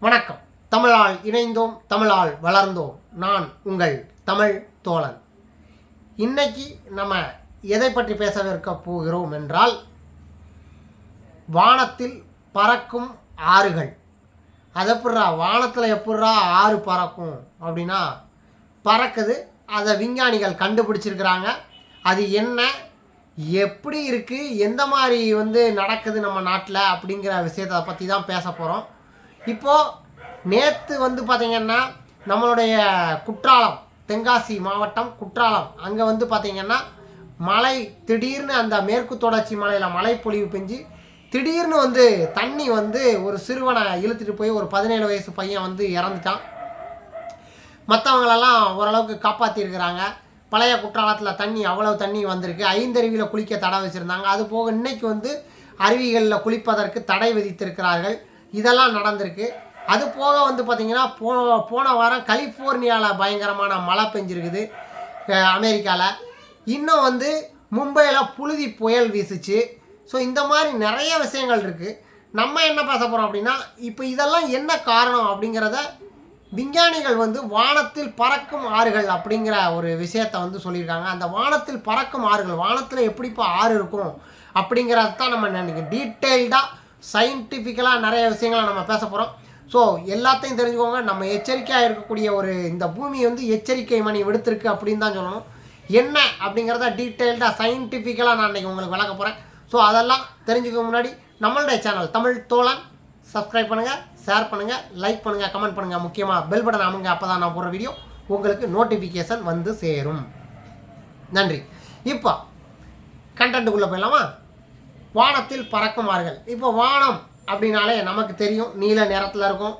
வணக்கம். தமிழால் இணைந்தோம் தமிழால் வளர்ந்தோம். நான் உங்கள் தமிழ் தோழன். இன்னைக்கு நம்ம எதை பற்றி பேசவிருக்க போகிறோம் என்றால் வானத்தில் பறக்கும் ஆறுகள். அது எப்பட்றா வானத்தில் எப்பட்றா ஆறு பறக்கும் அப்படின்னா பறக்குது. அதை விஞ்ஞானிகள் கண்டுபிடிச்சிருக்கிறாங்க. அது என்ன? எப்படி இருக்குது எந்த மாதிரி வந்து நடக்குது நம்ம நாட்டில் அப்படிங்கிற விஷயத்தை பற்றி தான் பேச போகிறோம் இப்போது நேற்று வந்து பார்த்திங்கன்னா நம்மளுடைய குற்றாலம் தென்காசி மாவட்டம் குற்றாலம். அங்கே வந்து பார்த்திங்கன்னா மழை திடீர்னு அந்த மேற்கு தொடர்ச்சி மலையில் மழை பொழிவு பெஞ்சு திடீர்னு வந்து தண்ணி வந்து ஒரு சிறுவனை இழுத்துட்டு போய் ஒரு பதினேழு வயசு பையன் வந்து இறந்துட்டான். மற்றவங்களெல்லாம் ஓரளவுக்கு காப்பாற்றிருக்கிறாங்க பழைய குற்றாலத்தில் தண்ணி அவ்வளோ தண்ணி வந்திருக்கு. ஐந்தருவியில் குளிக்க தடை வச்சுருந்தாங்க. அது போக இன்றைக்கி வந்து அருவிகளில் குளிப்பதற்கு தடை விதித்திருக்கிறார்கள். இதெல்லாம் நடந்திருக்கு. அது போக வந்து பார்த்திங்கன்னா போ போன வாரம் கலிஃபோர்னியாவில் பயங்கரமான மழை பெஞ்சிருக்குது அமெரிக்காவில் இன்னும் வந்து மும்பையில் புழுதி புயல் வீசுச்சு. ஸோ இந்த மாதிரி நிறைய விஷயங்கள் இருக்குது நம்ம என்ன பேச போகிறோம் அப்படின்னா இப்போ இதெல்லாம் என்ன காரணம் அப்படிங்கிறத விஞ்ஞானிகள் வந்து வானத்தில் பறக்கும் ஆறுகள் அப்படிங்கிற ஒரு விஷயத்தை வந்து சொல்லியிருக்காங்க. அந்த வானத்தில் பறக்கும் ஆறுகள் வானத்தில் எப்படிப்பா ஆறு இருக்கும் அப்படிங்கிறத தான் நம்ம நினைக்கிறோம். டீட்டெயில்டாக சயின்டிஃபிக்கலாக நிறைய விஷயங்களை நம்ம பேச போகிறோம் ஸோ எல்லாத்தையும் தெரிஞ்சுக்கோங்க. நம்ம எச்சரிக்கையாக இருக்கக்கூடிய ஒரு இந்த பூமி வந்து எச்சரிக்கை மணி விடுத்திருக்கு அப்படின்னு தான் சொல்லணும். என்ன அப்படிங்கிறத டீட்டெயில்டாக சயின்டிஃபிக்கலாக நான் இன்றைக்கி உங்களுக்கு விளக்க போகிறேன் ஸோ அதெல்லாம் தெரிஞ்சுக்க முன்னாடி நம்மளுடைய சேனல் தமிழ் தோழன். சப்ஸ்கிரைப் பண்ணுங்கள் ஷேர் பண்ணுங்கள் லைக் பண்ணுங்கள் கமெண்ட் பண்ணுங்கள் முக்கியமாக பெல் பட்டன் அமுங்க அப்போ தான் நான் போடுற வீடியோ உங்களுக்கு நோட்டிஃபிகேஷன் வந்து சேரும். நன்றி. இப்போ கண்டென்ட்டுக்குள்ளே போயிடலாமா? வானத்தில் பறக்குமார்கள். இப்போ வானம் அப்படின்னாலே நமக்கு தெரியும். நீல நிறத்தில் இருக்கும்.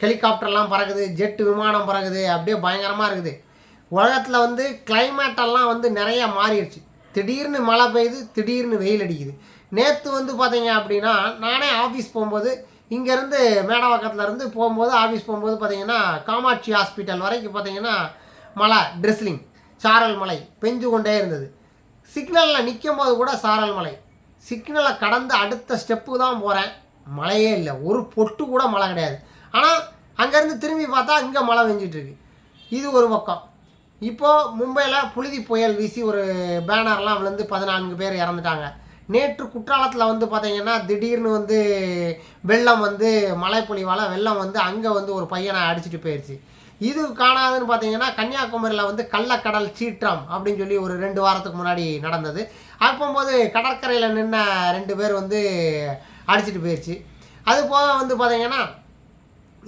ஹெலிகாப்டர்லாம் பறக்குது. ஜெட் விமானம் பறக்குது. அப்படியே பயங்கரமாக இருக்குது. உலகத்தில் வந்து கிளைமேட்டெல்லாம் வந்து நிறைய மாறிடுச்சு. திடீர்னு மழை பெய்யுது திடீர்னு வெயில் அடிக்குது. நேற்று வந்து பார்த்தீங்க அப்படின்னா நானே ஆஃபீஸ் போகும்போது இங்கேருந்து மேடவாக்கத்துல இருந்து போகும்போது ஆஃபீஸ் போகும்போது பார்த்தீங்கன்னா காமாட்சி ஹாஸ்பிட்டல் வரைக்கும் பார்த்தீங்கன்னா மழை ட்ரெஸ்லிங் சாரல் மலை பெஞ்சு கொண்டே இருந்தது. சிக்னலில் நிற்கும் போது கூட சாரல் மலை. சிக்னலை கடந்து அடுத்த ஸ்டெப்பு தான் போகிறேன் மழையே இல்லை. ஒரு பொட்டு கூட மழை கிடையாது. ஆனால் அங்கேருந்து திரும்பி பார்த்தா இங்கே மழை பெஞ்சிட்டு இது ஒரு பக்கம். இப்போது மும்பையில் புழுதி புயல் வீசி ஒரு பேனர்லாம் விழுந்து பதினான்கு பேர் இறந்துட்டாங்க. நேற்று குற்றாலத்தில் வந்து பார்த்திங்கன்னா திடீர்னு வந்து வெள்ளம் வந்து மழை பொழிவால் வெள்ளம் வந்து அங்கே வந்து ஒரு பையனை அடிச்சிட்டு போயிடுச்சு இது காணாதுன்னு பார்த்தீங்கன்னா கன்னியாகுமரியில் வந்து கள்ளக்கடல் சீற்றம் அப்படின்னு சொல்லி ஒரு ரெண்டு வாரத்துக்கு முன்னாடி நடந்தது. அப்போம்போது கடற்கரையில் நின்ன ரெண்டு பேர் வந்து அடிச்சிட்டு போயிடுச்சு அது போக வந்து பார்த்தீங்கன்னா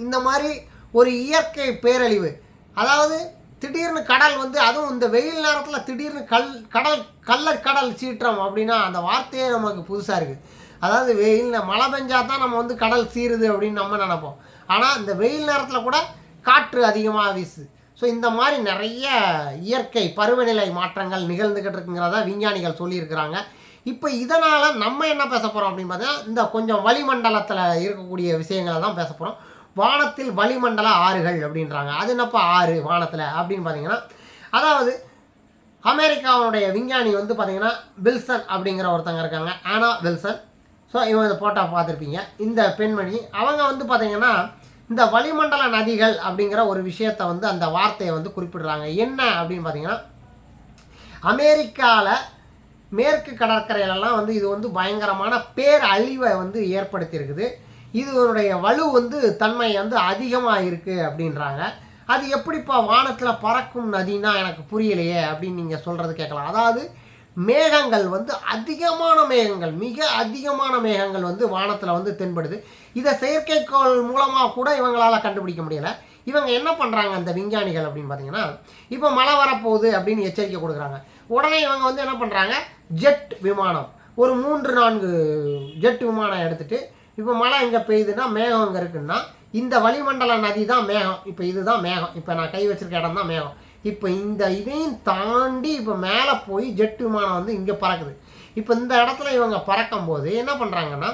இந்த மாதிரி ஒரு இயற்கை பேரழிவு அதாவது திடீர்னு கடல் வந்து அதுவும் இந்த வெயில் நேரத்தில் திடீர்னு கல் கடல் கள்ளக்கடல் சீற்றம் அப்படின்னா அந்த வார்த்தையே நமக்கு புதுசாக இருக்குது அதாவது வெயில் மழை பெஞ்சால் தான் நம்ம வந்து கடல் சீருது அப்படின்னு நம்ம நினைப்போம். ஆனால் இந்த வெயில் நேரத்தில் கூட காற்று அதிகமாக வீசுது ஸோ இந்த மாதிரி நிறைய இயற்கை பருவநிலை மாற்றங்கள் நிகழ்ந்துக்கிட்டு இருக்குங்கிறத விஞ்ஞானிகள் சொல்லியிருக்கிறாங்க. இப்போ இதனால் நம்ம என்ன பேச போகிறோம் அப்படின்னு பார்த்தீங்கன்னா இந்த கொஞ்சம் வளிமண்டலத்தில் இருக்கக்கூடிய விஷயங்களை தான் பேச போகிறோம் வானத்தில் வளிமண்டல ஆறுகள் அப்படின்றாங்க. அது என்னப்பா ஆறு வானத்தில் அப்படின்னு பார்த்தீங்கன்னா அதாவது அமெரிக்காவுடைய விஞ்ஞானி வந்து பார்த்தீங்கன்னா வில்சன் அப்படிங்கிற ஒருத்தங்க இருக்காங்க. ஆனா வில்சன். ஸோ இவங்க இந்த போட்டால் பார்த்துருப்பீங்க. இந்த பெண்மணி அவங்க வந்து பார்த்தீங்கன்னா இந்த வளிமண்டல நதிகள் அப்படிங்கிற ஒரு விஷயத்தை வந்து அந்த வார்த்தையை வந்து குறிப்பிடுறாங்க. என்ன அப்படின்னு பார்த்தீங்கன்னா அமெரிக்காவில் மேற்கு கடற்கரையிலலாம் வந்து இது வந்து பயங்கரமான பேரழிவை வந்து ஏற்படுத்தியிருக்குது. இதனுடைய வலு வந்து தன்மை வந்து அதிகமாக இருக்குது அப்படின்றாங்க. அது எப்படிப்பா வானத்தில் பறக்கும் நதினா எனக்கு புரியலையே அப்படின்னு நீங்கள் சொல்கிறது கேட்கலாம். அதாவது மேகங்கள் வந்து அதிகமான மேகங்கள் மிக அதிகமான மேகங்கள் வந்து வானத்தில் வந்து தென்படுது. இதை செயற்கைக்கோள் மூலமாக கூட இவங்களால் கண்டுபிடிக்க முடியலை. இவங்க என்ன பண்ணுறாங்க அந்த விஞ்ஞானிகள் அப்படின்னு பார்த்தீங்கன்னா இப்போ மழை வரப்போகுது அப்படின்னு எச்சரிக்கை கொடுக்குறாங்க. உடனே இவங்க வந்து என்ன பண்ணுறாங்க ஜெட் விமானம். ஒரு மூன்று நான்கு ஜெட் விமானம் எடுத்துகிட்டு இப்போ மழை இங்கே பெய்யுதுன்னா மேகம் இங்கே இருக்குன்னா இந்த வளிமண்டல நதி தான் மேகம். இப்போ இதுதான் மேகம். இப்போ நான் கை வச்சிருக்க இடம் தான் மேகம். இப்போ இந்த இதையும் தாண்டி இப்போ மேலே போய் ஜெட் விமானம் வந்து இங்கே பறக்குது. இப்போ இந்த இடத்துல இவங்க பறக்கும் போது என்ன பண்ணுறாங்கன்னா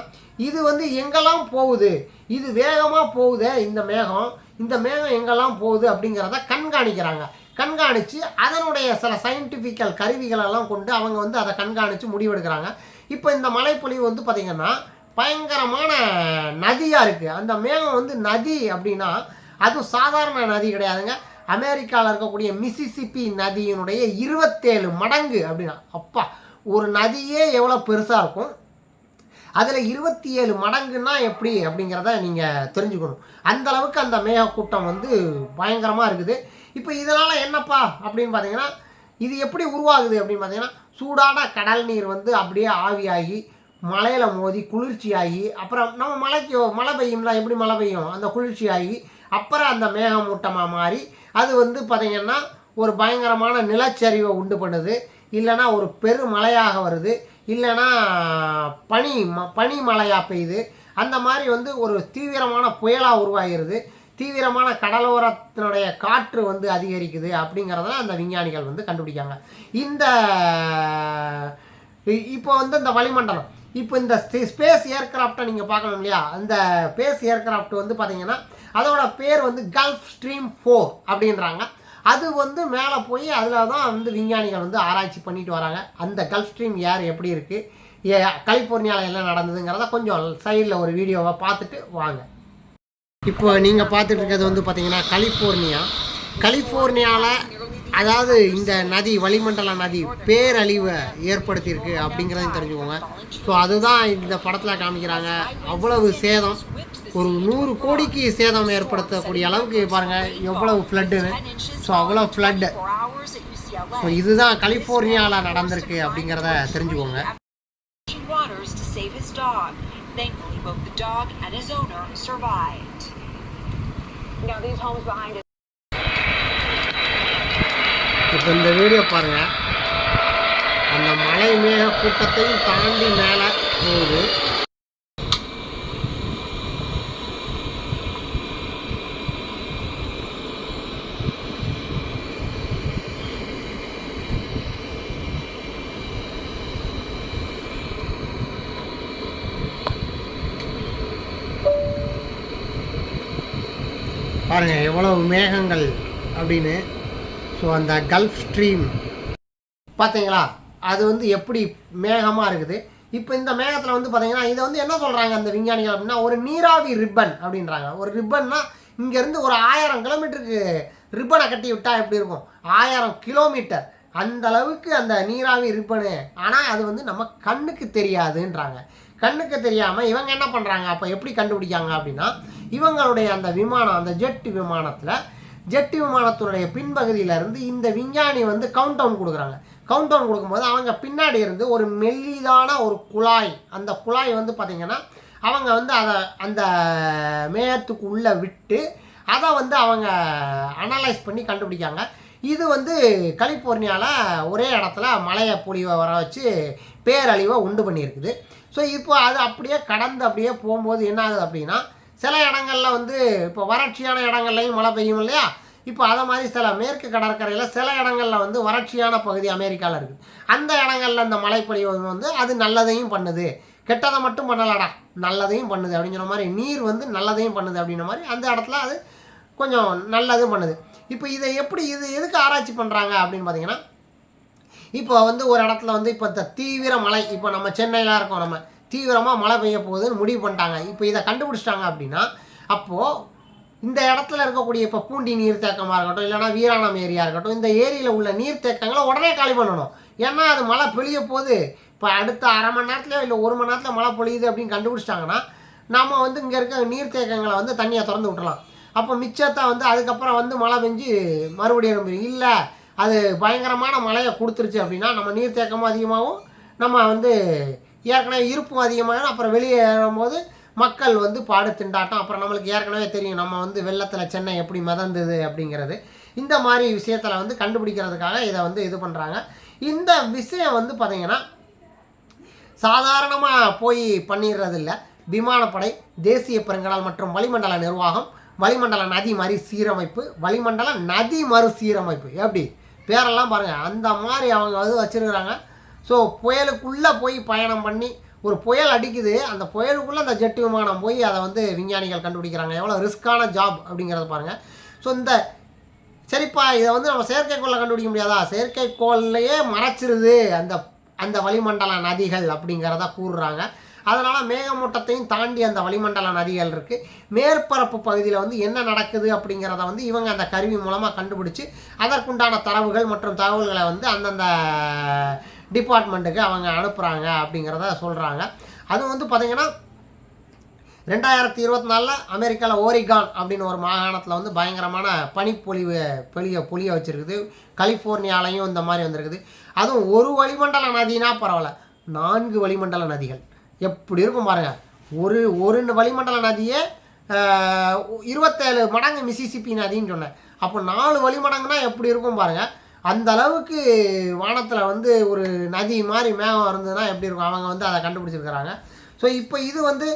இது வந்து எங்கெல்லாம் போகுது? இது வேகமாக போகுதே இந்த மேகம். இந்த மேகம் எங்கெல்லாம் போகுது அப்படிங்கிறத கண்காணிக்கிறாங்க. கண்காணித்து அதனுடைய சில சயின்டிஃபிக்கல் கருவிகளெல்லாம் கொண்டு அவங்க வந்து அதை கண்காணித்து முடிவெடுக்கிறாங்க. இப்போ இந்த மழைப்பொழிவு வந்து பார்த்திங்கன்னா பயங்கரமான நதியாக இருக்குது அந்த மேகம் வந்து நதி அப்படின்னா அதுவும் சாதாரண நதி கிடையாதுங்க. அமெரிக்காவில் இருக்கக்கூடிய மிசிசிப்பி நதியினுடைய இருபத்தேழு மடங்கு அப்படின்னா அப்பா ஒரு நதியே எவ்வளோ பெருசாக இருக்கும்? அதில் இருபத்தி ஏழு மடங்குன்னா எப்படி அப்படிங்கிறத நீங்கள் தெரிஞ்சுக்கணும். அந்தளவுக்கு அந்த மேகக்கூட்டம் வந்து பயங்கரமாக இருக்குது. இப்போ இதனால் என்னப்பா அப்படின்னு பார்த்தீங்கன்னா இது எப்படி உருவாகுது அப்படின்னு பார்த்தீங்கன்னா சூடான கடல் நீர் வந்து அப்படியே ஆவியாகி மலையில் மோதி குளிர்ச்சியாகி அப்புறம் நம்ம மலைக்கு மழை பெய்யும்ல எப்படி மழை பெய்யும்? அந்த குளிர்ச்சியாகி அப்புறம் அந்த மேகமூட்டமாக மாறி அது வந்து பார்த்திங்கன்னா ஒரு பயங்கரமான நிலச்சரிவை உண்டு பண்ணுது. இல்லைன்னா ஒரு பெருமழையாக வருது. இல்லைன்னா பனி ம பனி மழையாக பெய்யுது. அந்த மாதிரி வந்து ஒரு தீவிரமான புயலாக உருவாகிறது. தீவிரமான கடலோரத்தினுடைய காற்று வந்து அதிகரிக்குது அப்படிங்கிறத அந்த விஞ்ஞானிகள் வந்து கண்டுபிடிக்காங்க. இந்த இப்போ வந்து இந்த வளிமண்டலம் இப்போ இந்த ஸ்பேஸ் ஏர்கிராஃப்டை நீங்கள் பார்க்கணும் இல்லையா? அந்த ஸ்பேஸ் ஏர்கிராஃப்ட் வந்து பார்த்தீங்கன்னா அதோட பேர் வந்து கல்ஃப் ஸ்ட்ரீம் ஃபோர் அப்படின்றாங்க. அது வந்து மேலே போய் அதில் தான் வந்து விஞ்ஞானிகள் வந்து ஆராய்ச்சி பண்ணிட்டு வராங்க. அந்த கல்ஃப் ஸ்ட்ரீம் ஏர் எப்படி இருக்குது கலிஃபோர்னியாவில் என்ன நடந்ததுங்கிறத கொஞ்சம் சைடில் ஒரு வீடியோவை பார்த்துட்டு வாங்க. இப்போ நீங்கள் பார்த்துட்டு இருக்கிறது வந்து பார்த்தீங்கன்னா கலிஃபோர்னியா கலிஃபோர்னியாவில் அதாவது இந்த நதி வளிமண்டல நதி பேரழிவை ஏற்படுத்தியிருக்கு அப்படிங்கிறதையும் தெரிஞ்சுக்கோங்க. ஸோ அதுதான் இந்த படத்தில் காமிக்கிறாங்க. அவ்வளவு சேதம். ஒரு நூறு கோடிக்கு சேதம் ஏற்படுத்தக்கூடிய அளவுக்கு பாருங்கள் எவ்வளவு ஃப்ளட்டுன்னு ஸோ அவ்வளோ ஃப்ளட்டு ஸோ இதுதான் கலிஃபோர்னியாவில் நடந்திருக்கு அப்படிங்கிறத தெரிஞ்சுக்கோங்க. Now, these homes behind us. இப்போ இந்த வீடியோ பாருங்க. அந்த மலை மேக கூட்டத்தையும் தாண்டி மேலே போகுது. பாருங்கள் எவ்வளவு மேகங்கள் அப்படின்னு. ஸோ அந்த கல்ஃப் ஸ்ட்ரீம் பார்த்தீங்களா அது வந்து எப்படி மேகமாக இருக்குது? இப்போ இந்த மேகத்தில் வந்து பார்த்தீங்கன்னா இதை வந்து என்ன சொல்கிறாங்க அந்த விஞ்ஞானிகள் அப்படின்னா ஒரு நீராவி ரிப்பன் அப்படின்றாங்க. ஒரு ரிப்பன்னா இங்கேருந்து ஒரு ஆயிரம் கிலோமீட்டருக்கு ரிப்பனை கட்டி விட்டால் எப்படி இருக்கும்? ஆயிரம் கிலோமீட்டர். அந்த அளவுக்கு அந்த நீராவி ரிப்பனு. ஆனால் அது வந்து நம்ம கண்ணுக்கு தெரியாதுன்றாங்க. கண்ணுக்கு தெரியாமல் இவங்க என்ன பண்ணுறாங்க அப்போ எப்படி கண்டுபிடிக்காங்க அப்படின்னா இவங்களுடைய அந்த விமானம் அந்த ஜெட் விமானத்தில் ஜெட் விமானத்தினுடைய பின்பகுதியிலிருந்து இந்த விஞ்ஞானி வந்து கவுண்ட் டவுன் கொடுக்குறாங்க. கவுண்ட் டவுன் கொடுக்கும்போது அவங்க பின்னாடி இருந்து ஒரு மெல்லிதான ஒரு குழாய் அந்த குழாய் வந்து பார்த்திங்கன்னா அவங்க வந்து அதை அந்த மேகத்துக்கு உள்ளே விட்டு அதை வந்து அவங்க அனலைஸ் பண்ணி கண்டுபிடிக்காங்க இது வந்து கலிஃபோர்னியாவில் ஒரே இடத்துல மழையை பொழிவை வர வச்சு பேரழிவை உண்டு பண்ணியிருக்குது. ஸோ இப்போ அது அப்படியே கடந்து அப்படியே போகும்போது என்ன ஆகுது அப்படின்னா சில இடங்களில் வந்து இப்போ வறட்சியான இடங்கள்லையும் மழை பெய்யும் இல்லையா? இப்போ அதை மாதிரி சில மேற்கு கடற்கரையில் சில இடங்களில் வந்து வறட்சியான பகுதி அமெரிக்காவில் இருக்குது அந்த இடங்களில் அந்த மழைப்பொழிவு வந்து அது நல்லதையும் பண்ணுது. கெட்டதை மட்டும் பண்ணலடா நல்லதையும் பண்ணுது அப்படிங்கிற மாதிரி நீர் வந்து நல்லதையும் பண்ணுது அப்படின்ற மாதிரி அந்த இடத்துல அது கொஞ்சம் நல்லதும் பண்ணுது. இப்போ இதை எப்படி இது எதுக்கு ஆராய்ச்சி பண்ணுறாங்க அப்படின்னு பார்த்தீங்கன்னா இப்போ வந்து ஒரு இடத்துல வந்து இப்போ இந்த தீவிர மழை இப்போ நம்ம சென்னையில் இருக்கோம் நம்ம. தீவிரமாக மழை பெய்ய போகுதுன்னு முடிவு பண்ணிட்டாங்க. இப்போ இதை கண்டுபிடிச்சிட்டாங்க அப்படின்னா அப்போது இந்த இடத்துல இருக்கக்கூடிய இப்போ பூண்டி நீர்த்தேக்கமாக இருக்கட்டும் இல்லைனா வீராணம் ஏரியா இருக்கட்டும் இந்த ஏரியில் உள்ள நீர்த்தேக்கங்களை உடனே காலி பண்ணணும். ஏன்னா அது மழை பொழிய போது இப்போ அடுத்த அரை மணி நேரத்துலையோ இல்லை ஒரு மணி நேரத்தில் மழை பொழியுது அப்படின்னு கண்டுபிடிச்சிட்டாங்கன்னா நம்ம வந்து இங்கே இருக்க நீர்த்தேக்கங்களை வந்து தண்ணியை திறந்து விட்டுலாம் அப்போ மிச்சத்தை வந்து அதுக்கப்புறம் வந்து மழை பெஞ்சு மறுபடியும் இல்லை அது பயங்கரமான மழையை கொடுத்துருச்சு அப்படின்னா நம்ம நீர்த்தேக்கமும் அதிகமாகவும் நம்ம வந்து ஏற்கனவே இருப்பும் அதிகமாக அப்புறம் வெளியேறும்போது மக்கள் வந்து பாடு திண்டாட்டம். அப்புறம் நம்மளுக்கு ஏற்கனவே தெரியும் நம்ம வந்து வெள்ளத்தில் சென்னை எப்படி மிதந்தது அப்படிங்கிறது. இந்த மாதிரி விஷயத்தில் வந்து கண்டுபிடிக்கிறதுக்காக இதை வந்து இது பண்ணுறாங்க இந்த விஷயம் வந்து பார்த்திங்கன்னா சாதாரணமாக போய் பண்ணிடுறது இல்லை விமானப்படை தேசிய பெருங்கடல் மற்றும் வளிமண்டல நிர்வாகம் வளிமண்டல நதி மறு சீரமைப்பு வளிமண்டல நதி மறு சீரமைப்பு. எப்படி? பேரெல்லாம் பாருங்கள் அந்த மாதிரி அவங்க வந்து வச்சுருக்குறாங்க. ஸோ புயலுக்குள்ளே போய் பயணம் பண்ணி ஒரு புயல் அடிக்குது அந்த புயலுக்குள்ளே அந்த ஜெட் விமானம் போய் அதை வந்து விஞ்ஞானிகள் கண்டுபிடிக்கிறாங்க. எவ்வளோ ரிஸ்க்கான ஜாப் அப்படிங்கிறத பாருங்கள் ஸோ இந்த சரிப்பா இதை வந்து நம்ம செயற்கைக்கோளில் கண்டுபிடிக்க முடியாதா? செயற்கைக்கோள்லையே மறைச்சிருது அந்த அந்த வளிமண்டல நதிகள் அப்படிங்கிறத கூறுறாங்க. அதனால் மேகமூட்டத்தையும் தாண்டி அந்த வளிமண்டல நதிகள் இருக்குது மேற்பரப்பு பகுதியில் வந்து என்ன நடக்குது அப்படிங்கிறத வந்து இவங்க அந்த கருவி மூலமாக கண்டுபிடிச்சி அதற்குண்டான தரவுகள் மற்றும் தகவல்களை வந்து அந்தந்த டிபார்ட்மெண்ட்டுக்கு அவங்க அனுப்புகிறாங்க அப்படிங்கிறத சொல்கிறாங்க அது வந்து பார்த்திங்கன்னா ரெண்டாயிரத்தி இருபத்தி நாலில் அமெரிக்காவில் ஓரிகான் அப்படின்னு ஒரு மாகாணத்தில் வந்து பயங்கரமான பனிப்பொழிவு பெளிய பொழிய வச்சுருக்குது. கலிஃபோர்னியாலையும் இந்த மாதிரி வந்திருக்குது. அதுவும் ஒரு வளிமண்டல நதினா பரவாயில்ல நான்கு வளிமண்டல நதிகள். எப்படி இருக்கும் பாருங்கள் ஒரு ஒரு வளிமண்டல நதியே இருபத்தேழு மடங்கு மிசிசிபி நதின்னு சொன்னேன். அப்போ நாலு வழிமடங்குனா எப்படி இருக்கும் பாருங்கள் அந்த அளவுக்கு வானத்தில் வந்து ஒரு நதி மாதிரி மேகம் இருந்ததுன்னா எப்படி இருக்கும்? அவங்க வந்து அதை கண்டுபிடிச்சிருக்கிறாங்க. ஸோ இப்போ இது வந்து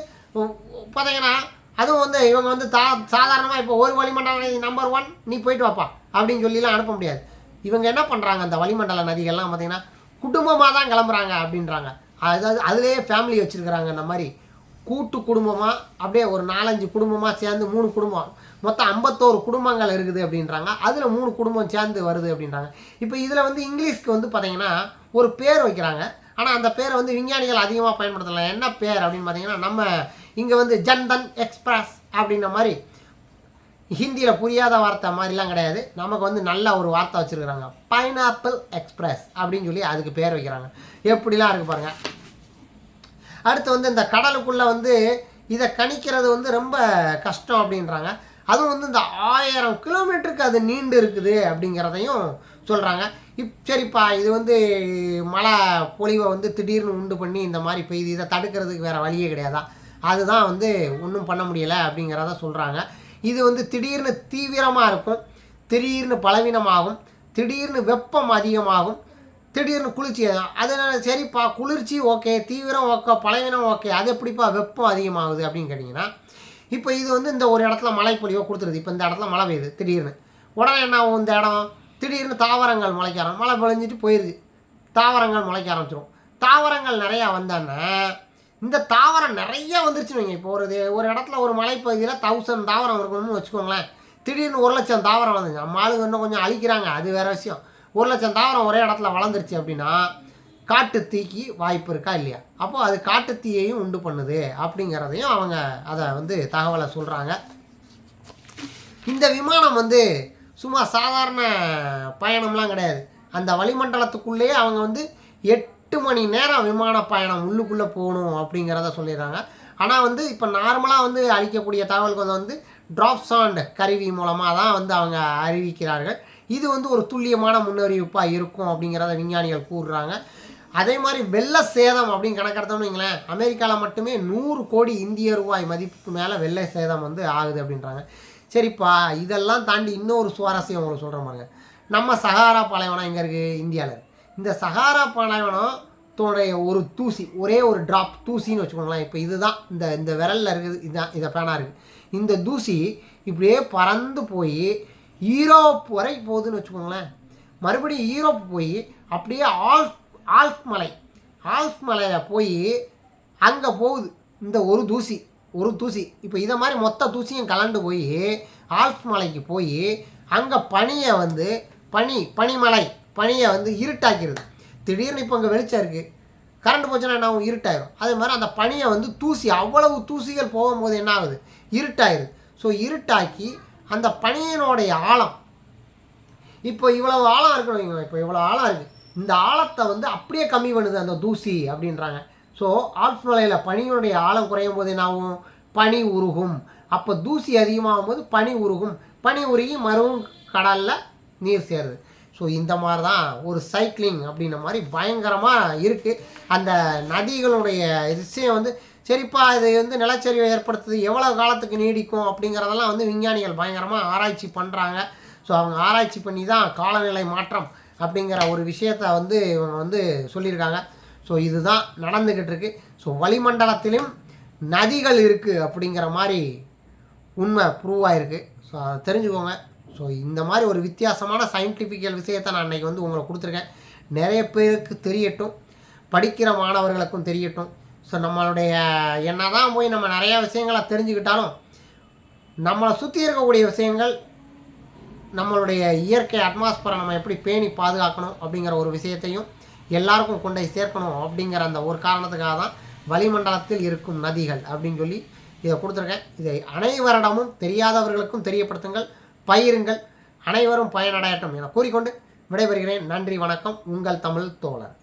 பார்த்தீங்கன்னா அதுவும் வந்து இவங்க வந்து தா சாதாரணமாக இப்போ ஒரு வளிமண்டல நதி நம்பர் ஒன் நீ போயிட்டு வாப்பா அப்படின்னு சொல்லிலாம் அனுப்ப முடியாது. இவங்க என்ன பண்ணுறாங்க அந்த வளிமண்டல நதிகள்லாம் பார்த்தீங்கன்னா குடும்பமாக தான் கிளம்புறாங்க அப்படின்றாங்க. அதாவது அதுலேயே ஃபேமிலி வச்சுருக்கிறாங்க இந்த மாதிரி. கூட்டு குடும்பமாக அப்படியே ஒரு நாலஞ்சு குடும்பமாக சேர்ந்து மூணு குடும்பம். மொத்தம் ஐம்பத்தோரு குடும்பங்கள் இருக்குது அப்படின்றாங்க. அதில் மூணு குடும்பம் சேர்ந்து வருது அப்படின்றாங்க. இப்போ இதில் வந்து இங்கிலீஷ்க்கு வந்து பார்த்தீங்கன்னா ஒரு பேர் வைக்கிறாங்க. ஆனால் அந்த பேரை வந்து விஞ்ஞானிகள் அதிகமாக பயன்படுத்தலாம் என்ன பேர் அப்படின்னு பார்த்தீங்கன்னா நம்ம இங்கே வந்து ஜன்தன் எக்ஸ்பிரஸ் அப்படின்ற மாதிரி ஹிந்தியில் புரியாத வார்த்தை மாதிரிலாம் கிடையாது. நமக்கு வந்து நல்ல ஒரு வார்த்தை வச்சுருக்குறாங்க. பைனாப்பிள் எக்ஸ்பிரஸ் அப்படின்னு சொல்லி அதுக்கு பேர் வைக்கிறாங்க. எப்படிலாம் இருக்குது பாருங்கள் அடுத்து வந்து இந்த கடலுக்குள்ளே வந்து இதை கணிக்கிறது வந்து ரொம்ப கஷ்டம் அப்படின்றாங்க. அதுவும் வந்து இந்த ஆயிரம் கிலோமீட்டருக்கு அது நீண்டு இருக்குது அப்படிங்கிறதையும் சொல்கிறாங்க இப் சரிப்பா இது வந்து மழை பொழிவை வந்து திடீர்னு உண்டு பண்ணி இந்த மாதிரி பெய்யுது இதை தடுக்கிறதுக்கு வேறு வழியே கிடையாதா? அதுதான் வந்து ஒன்றும் பண்ண முடியலை அப்படிங்கிறத சொல்கிறாங்க இது வந்து திடீர்னு தீவிரமாக இருக்கும் திடீர்னு பலவீனமாகும் திடீர்னு வெப்பம் அதிகமாகும் திடீர்னு குளிர்ச்சி அதனால சரிப்பா குளிர்ச்சி ஓகே தீவிரம் ஓகே பலவீனம் ஓகே அது எப்படிப்பா வெப்பம் அதிகமாகுது அப்படின்னு கேட்டிங்கன்னா இப்போ இது வந்து இந்த ஒரு இடத்துல மழை பொழிவாக கொடுத்துருது. இப்போ இந்த இடத்துல மழை பெய்யுது திடீர்னு. உடனே என்ன ஆகும்? இந்த இடம் திடீர்னு தாவரங்கள் முளைக்க ஆரம்பி மழை பொழிஞ்சிட்டு போயிடுது தாவரங்கள் முளைக்க ஆரம்பிச்சிடும் தாவரங்கள் நிறையா வந்தான்னா இந்த தாவரம் நிறைய வந்துருச்சுன்னு வைங்க. இப்போ ஒரு இது- ஒரு இடத்துல ஒரு மலைப்பகுதியில் தௌசண்ட் தாவரம் இருக்கணும்னு வச்சுக்கோங்களேன். திடீர்னு ஒரு லட்சம் தாவரம் வந்துச்சு நம்ம ஆளுங்க இன்னும் கொஞ்சம் அழிக்கிறாங்க. அது வேறு விஷயம். ஒரு லட்சம் தாவரம் ஒரே இடத்துல வளர்ந்துருச்சு அப்படின்னா காட்டு தீக்கு வாய்ப்பு இருக்கா இல்லையா? அப்போது அது காட்டு தீயையும் உண்டு பண்ணுது அப்படிங்கிறதையும் அவங்க அதை வந்து தகவலை சொல்கிறாங்க இந்த விமானம் வந்து சும்மா சாதாரண பயணம்லாம் கிடையாது. அந்த வளிமண்டலத்துக்குள்ளேயே அவங்க வந்து எட்டு மணி நேரம் விமான பயணம் உள்ளுக்குள்ளே போகணும் அப்படிங்கிறத சொல்லிடுறாங்க. ஆனால் வந்து இப்போ நார்மலாக வந்து அளிக்கக்கூடிய தகவல்கள் வந்து ட்ராப் சாண்ட் கருவி மூலமாக தான் வந்து அவங்க அறிவிக்கிறார்கள். இது வந்து ஒரு துல்லியமான முன்னறிவிப்பாக இருக்கும் அப்படிங்கிறத விஞ்ஞானிகள் கூறுறாங்க. அதே மாதிரி வெள்ள சேதம் அப்படின்னு கணக்கெடுத்தோம்னு வைங்களேன் அமெரிக்காவில் மட்டுமே நூறு கோடி இந்திய ரூபாய் மதிப்புக்கு மேலே வெள்ளை சேதம் வந்து ஆகுது அப்படின்றாங்க. சரிப்பா இதெல்லாம் தாண்டி இன்னொரு சுவாரஸ்யம் உங்களுக்கு சொல்கிற பாருங்க. நம்ம சஹாரா பாலைவனம் எங்கே இருக்குது இந்தியாவில் இந்த சஹாரா பாலைவனம் தோடைய ஒரு தூசி ஒரே ஒரு ட்ராப் தூசின்னு வச்சுக்கோங்களேன். இப்போ இதுதான் இந்த இந்த விரலில் இருக்குது இதுதான் இதை பேனா இருக்குது இந்த தூசி இப்படியே பறந்து போய் ஈரோப் வரை போகுதுன்னு வச்சுக்கோங்களேன். மறுபடியும் ஈரோப் போய் அப்படியே ஆல் ஆல்ஃப் மலை. ஆல்ஃப் மலையில் போய் அங்கே போகுது. இந்த ஒரு தூசி ஒரு தூசி. இப்போ இதை மாதிரி மொத்த தூசியும் கலண்டு போய் ஆல்ஃப் மலைக்கு போய் அங்கே பனியை வந்து பனி பனிமலை பனியை வந்து இருட்டாக்கிடுது திடீர்னு இப்போ அங்கே வெளிச்சம் இருக்குது கரண்ட் போச்சுன்னா என்ன ஆகும்? இருட்டாயிரும். அதே மாதிரி அந்த பனியை வந்து தூசி அவ்வளவு தூசிகள் போகும்போது என்ன ஆகுது? இருட்டாயிருது ஸோ இருட்டாக்கி அந்த பனியினுடைய ஆழம். இப்போ இவ்வளவு ஆழம் இருக்குன்னு இப்போ இவ்வளோ ஆழம் இருக்குது இந்த ஆழத்தை வந்து அப்படியே கம்மி பண்ணுது அந்த தூசி அப்படின்றாங்க. ஸோ ஆல்ப்ஸ் மலையில் பனியினுடைய ஆழம் குறையும் போது என்னாகும்? பனி உருகும். அப்போ தூசி அதிகமாகும் போது பனி உருகும். பனி உருகி மறுவும் கடலில் நீர் சேருது. ஸோ இந்த மாதிரி தான் ஒரு சைக்கிளிங் அப்படின்ற மாதிரி பயங்கரமாக இருக்குது அந்த நதிகளுடைய விஷயம் வந்து சரிப்பா இது வந்து நிலச்சரிவை ஏற்படுத்துது. எவ்வளோ காலத்துக்கு நீடிக்கும் அப்படிங்கிறதெல்லாம் வந்து விஞ்ஞானிகள் பயங்கரமாக ஆராய்ச்சி பண்ணுறாங்க ஸோ அவங்க ஆராய்ச்சி பண்ணி தான் காலநிலை மாற்றம் அப்படிங்கிற ஒரு விஷயத்த வந்து இவங்க வந்து சொல்லியிருக்காங்க. ஸோ இதுதான் நடந்துக்கிட்டு இருக்கு ஸோ வளிமண்டலத்திலும் நதிகள் இருக்குது அப்படிங்கிற மாதிரி உண்மை ப்ரூவ் ஆகிருக்கு ஸோ அதை தெரிஞ்சுக்கோங்க. ஸோ இந்த மாதிரி ஒரு வித்தியாசமான சயின்டிஃபிக்கல் விஷயத்தை நான் அன்றைக்கி வந்து உங்களுக்கு கொடுத்துருக்கேன். நிறைய பேருக்கு தெரியட்டும். படிக்கிற மாணவர்களுக்கும் தெரியட்டும். ஸோ நம்மளுடைய என்ன தான் போய் நம்ம நிறையா விஷயங்களை தெரிஞ்சுக்கிட்டாலும் நம்மளை சுற்றி இருக்கக்கூடிய விஷயங்கள் நம்மளுடைய இயற்கை அட்மாஸ்பரை நம்ம எப்படி பேணி பாதுகாக்கணும் அப்படிங்கிற ஒரு விஷயத்தையும் எல்லாருக்கும் கொண்டு போய் சேர்க்கணும் அப்படிங்கிற அந்த ஒரு காரணத்துக்காக தான் வளிமண்டலத்தில் இருக்கும் நதிகள் அப்படின்னு சொல்லி இதை கொடுத்துருக்கேன். இதை அனைவரிடமும் தெரியாதவர்களுக்கும் தெரியப்படுத்துங்கள் பயிருங்கள் அனைவரும் பயனடையட்டும் என கூறிக்கொண்டு விடைபெறுகிறேன். நன்றி வணக்கம். உங்கள் தமிழ் தோழர்.